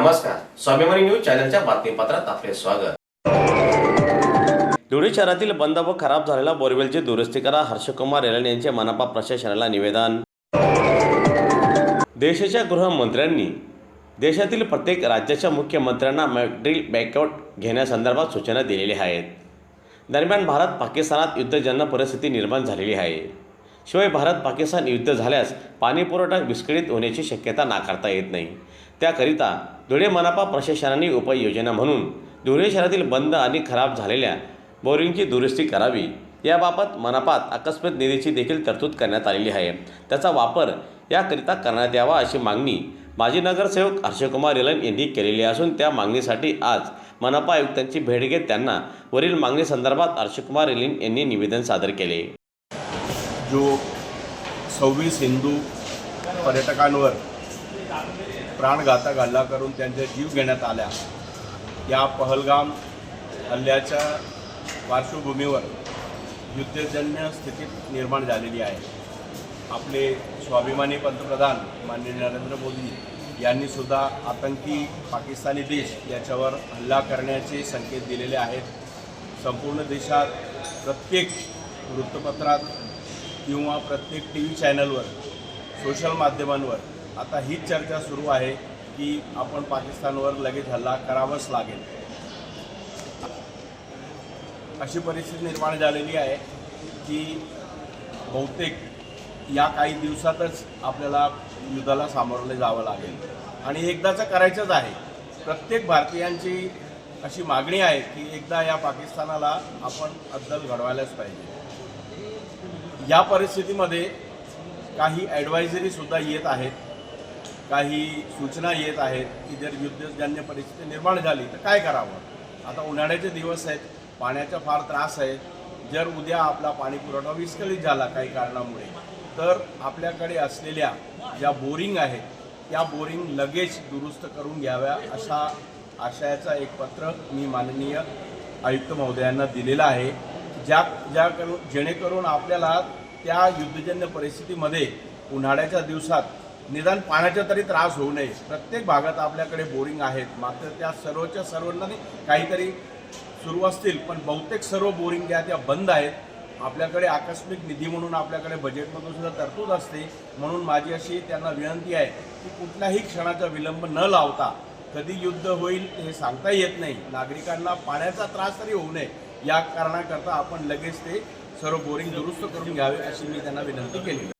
नमस्कार स्वाभिमानी न्यूज चॅनलच्या बातमीपत्रात आपले स्वागत. धुळे शहरातील बंद व खराब झालेला बोरवेलची दुरुस्ती करा हर्षकुमार रेलन यांचे मनपा प्रशासनाला निवेदन. देशाच्या गृहमंत्र्यांनी देशातील प्रत्येक राज्याच्या मुख्यमंत्र्यांना मॅड्रिल बॅकआउट घेण्यासंदर्भात सूचना दिलेल्या आहेत. दरम्यान भारत पाकिस्तानात युद्धजन्य परिस्थिती निर्माण झालेली आहे. शिवाय भारत पाकिस्तान युद्ध झाल्यास पाणीपुरवठा विस्कळीत होण्याची शक्यता नाकारता येत नाही. त्याकरिता धुळे मनापा प्रशासनाने उपाययोजना म्हणून धुळे शहरातील बंद आणि खराब झालेल्या बोरिंगची दुरुस्ती करावी. याबाबत मनपात अकस्मात निधीची देखील तरतूद करण्यात आलेली आहे. त्याचा वापर याकरिता करण्यात यावा अशी मागणी माजी नगरसेवक हर्षकुमार रेलन यांनी केलेली असून त्या मागणीसाठी आज मनपा आयुक्तांची भेट घेत त्यांना वरील मागणीसंदर्भात हर्षकुमार रेलन यांनी निवेदन सादर केले. जो सव्वीस हिंदू पर्यटकांवर प्राणघातक हल्ला करून त्यांचा जीव घेण्यात आल्या. या पहलगाम हल्ल्याच्या पार्श्वभूमीवर युद्धजन्य स्थितीत निर्माण झालेली आहे. आपले स्वाभिमानी पंतप्रधान माननीय नरेंद्र मोदी यांनी सुद्धा आतंकी पाकिस्तानी देश याच्यावर हल्ला करण्याचे संकेत दिलेले आहेत. संपूर्ण देशात प्रत्येक वृत्तपत्रात किंवा प्रत्येक टी व्ही चॅनलवर सोशल माध्यमांवर आता हीच चर्चा सुरू आहे की आपण पाकिस्तानवर लगेच हल्ला करावाच लागेल. अशी परिस्थिती निर्माण झालेली आहे की बहुतेक या काही दिवसातच आपल्याला युद्धाला सामोरले जावं लागेल. आणि एकदाचं करायचंच आहे. प्रत्येक भारतीयांची अशी मागणी आहे की एकदा या पाकिस्तानाला आपण अद्दल घडवायलाच पाहिजे. या परिस्थितीमध्ये काही ॲडवायझरीसुद्धा येत आहेत. काही सूचना येत आहेत की जर युद्धजन्य परिस्थिती निर्माण झाली तर काय करावं? आता उन्हाळ्याचे दिवस आहेत पाण्याचा फार त्रास आहे. जर उद्या आपला पाणी पुरवठा विस्कळीत झाला काही कारणामुळे तर आपल्याकडे असलेल्या ज्या बोरिंग आहेत त्या बोरिंग लगेच दुरुस्त करून घ्याव्या अशा आशयाचा एक पत्र मी माननीय आयुक्त महोदयांना दिलेलं आहे. ज्या ज्या करून जेणेकरून आपल्याला त्या युद्धजन्य परिस्थितीमध्ये उन्हाळ्याच्या दिवसात निदान पाण्याचा तरी त्रास होऊ नये. प्रत्येक भागात आपल्याकडे बोरिंग आहेत. मात्र त्या सर्वच्या सर्वांना काहीतरी सुरू असतील. पण बहुतेक सर्व बोरिंग ज्या त्या बंद आहेत. आपल्याकडे आकस्मिक निधी म्हणून आपल्याकडे बजेटमधून सुद्धा तरतूद असते. म्हणून माझी अशी त्यांना विनंती आहे की कुठल्याही क्षणाचा विलंब न लावता कधी युद्ध होईल हे सांगता येत नाही. नागरिकांना पाण्याचा त्रास तरी होऊ नये. या कारणाकरता आपण लगेच ते सर्व बोरिंग दुरुस्त करून घ्यावे अशी मी त्यांना विनंती केली.